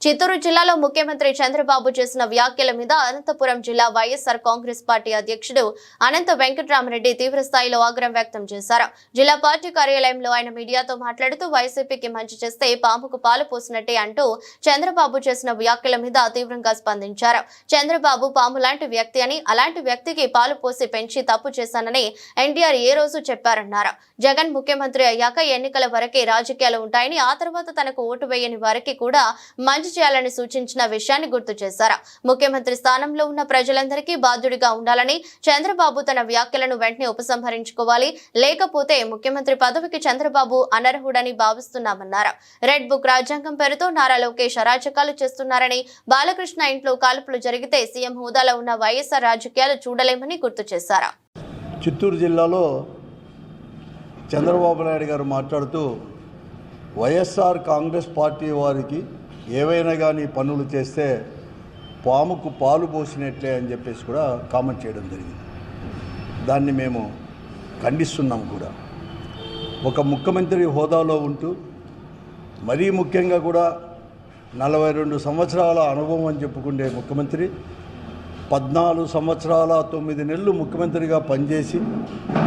చిత్తూరు జిల్లాలో ముఖ్యమంత్రి చంద్రబాబు చేసిన వ్యాఖ్యల మీద అనంతపురం జిల్లా వైఎస్ఆర్ కాంగ్రెస్ పార్టీ అధ్యక్షుడు అనంత వెంకటరామరెడ్డి తీవ్రస్థాయిలో ఆగ్రహం వ్యక్తం చేశారు. జిల్లా పార్టీ కార్యాలయంలో ఆయన మీడియాతో మాట్లాడుతూ వైసీపీకి మంచి చేస్తే పాముకు పాలు పోసినట్టే అంటూ చంద్రబాబు చేసిన వ్యాఖ్యల మీద తీవ్రంగా స్పందించారు. చంద్రబాబు పాము లాంటి వ్యక్తి అని అలాంటి వ్యక్తికి పాలు పోసి పెంచి తప్పు చేశానని ఎన్టీఆర్ ఏ రోజు చెప్పారన్నారు. జగన్ ముఖ్యమంత్రి అయ్యాక ఎన్నికల వరకే రాజకీయాలు ఉంటాయని ఆ తర్వాత తనకు ఓటు వేయని వారికి కూడా మంచి చేయాలని సూచించిన విషయాన్ని గుర్తు చేశారు. ముఖ్యమంత్రి స్థానంలో ఉన్న ప్రజలందరికీ బాధ్యుడిగా ఉండాలని చంద్రబాబు తన వ్యాఖ్యలను వెంటనే ఉపసంహరించుకోవాలి లేకపోతే ముఖ్యమంత్రి పదవికి చంద్రబాబు అనర్హుడని భావిస్తున్నామన్నారు. రెడ్ బుక్ రాజ్యాంగం పేరుతో నారా లోకేష్ అరాచకాలు చేస్తున్నారని బాలకృష్ణ ఇంట్లో కాల్పులు జరిగితే సీఎం హోదాలో ఉన్న వైఎస్ఆర్ రాజకీయాలు చూడలేమని గుర్తు చేశారు. చిత్తూరు జిల్లాలో చంద్రబాబు నాయుడు గారు మాట్లాడుతూ వైఎస్ఆర్ కాంగ్రెస్ పార్టీ వారికి ఏవైనా కానీ పనులు చేస్తే పాముకు పాలు పోసినట్లే అని చెప్పేసి కూడా కామెంట్ చేయడం జరిగింది. దాన్ని మేము ఖండిస్తున్నాం కూడా. ఒక ముఖ్యమంత్రి హోదాలో ఉంటూ మరీ ముఖ్యంగా కూడా నలభై రెండు సంవత్సరాల అనుభవం అని చెప్పుకునే ముఖ్యమంత్రి పద్నాలుగు సంవత్సరాల తొమ్మిది నెలలు ముఖ్యమంత్రిగా పనిచేసి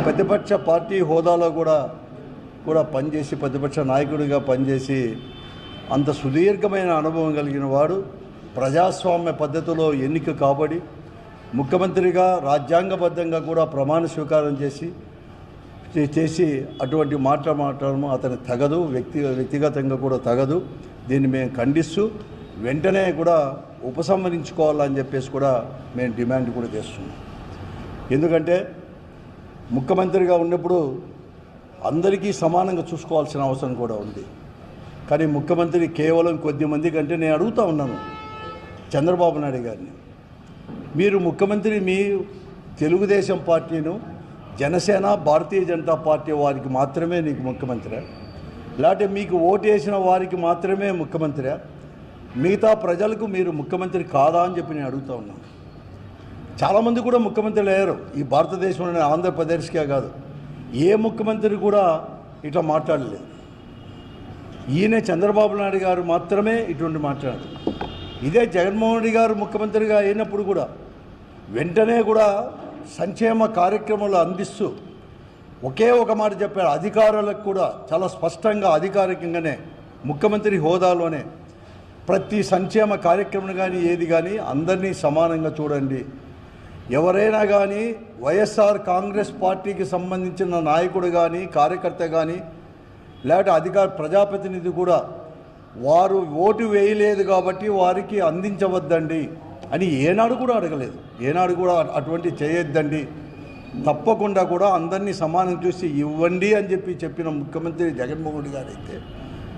ప్రతిపక్ష పార్టీ హోదాలో కూడా కూడా పనిచేసి ప్రతిపక్ష నాయకుడిగా పనిచేసి అంత సుదీర్ఘమైన అనుభవం కలిగిన వాడు ప్రజాస్వామ్య పద్ధతిలో ఎన్నిక కాబడి ముఖ్యమంత్రిగా రాజ్యాంగబద్ధంగా కూడా ప్రమాణ స్వీకారం చేసి చేసి అటువంటి మాట మాట్లాడము అతని తగదు వ్యక్తి వ్యక్తిగతంగా కూడా తగదు. దీన్ని మేము ఖండిస్తూ వెంటనే కూడా ఉపసంహరించుకోవాలని చెప్పేసి కూడా మేము డిమాండ్ కూడా చేస్తున్నాం. ఎందుకంటే ముఖ్యమంత్రిగా ఉన్నప్పుడు అందరికీ సమానంగా చూసుకోవాల్సిన అవసరం కూడా ఉంది. కానీ ముఖ్యమంత్రి కేవలం కొద్ది మంది కంటే నేను అడుగుతా ఉన్నాను. చంద్రబాబు నాయుడు గారిని. మీరు ముఖ్యమంత్రి మీ తెలుగుదేశం పార్టీను జనసేన భారతీయ జనతా పార్టీ వారికి మాత్రమే నీకు ముఖ్యమంత్రి. లేకపోతే మీకు ఓటు వేసిన వారికి మాత్రమే ముఖ్యమంత్రి. మిగతా ప్రజలకు మీరు ముఖ్యమంత్రి కాదా అని చెప్పి నేను అడుగుతా ఉన్నాను. చాలామంది కూడా ముఖ్యమంత్రులు అయ్యారు ఈ భారతదేశంలోనే ఆంధ్రప్రదేశ్కే కాదు. ఏ ముఖ్యమంత్రి కూడా ఇట్లా మాట్లాడలేదు. ఈయన చంద్రబాబు నాయుడు గారు మాత్రమే ఇటువంటి మాట్లాడారు ఇదే జగన్మోహన్ రెడ్డి గారు ముఖ్యమంత్రిగా అయినప్పుడు కూడా వెంటనే కూడా సంక్షేమ కార్యక్రమాలు అందిస్తూ ఒకే ఒక మాట చెప్పారు. అధికారులకు కూడా చాలా స్పష్టంగా అధికారికంగానే ముఖ్యమంత్రి హోదాలోనే ప్రతి సంక్షేమ కార్యక్రమం కానీ ఏది కానీ అందరినీ సమానంగా చూడండి. ఎవరైనా కానీ వైఎస్ఆర్ కాంగ్రెస్ పార్టీకి సంబంధించిన నాయకుడు కానీ కార్యకర్త కానీ లేకపోతే అధికార ప్రజాప్రతినిధి కూడా వారు ఓటు వేయలేదు కాబట్టి వారికి అందించవద్దండి అని ఏనాడు కూడా అడగలేదు. ఏనాడు కూడా అటువంటి చేయొద్దండి. తప్పకుండా కూడా అందరినీ సమానం చూసి ఇవ్వండి అని చెప్పి చెప్పిన ముఖ్యమంత్రి జగన్మోహన్ రెడ్డి గారు అయితే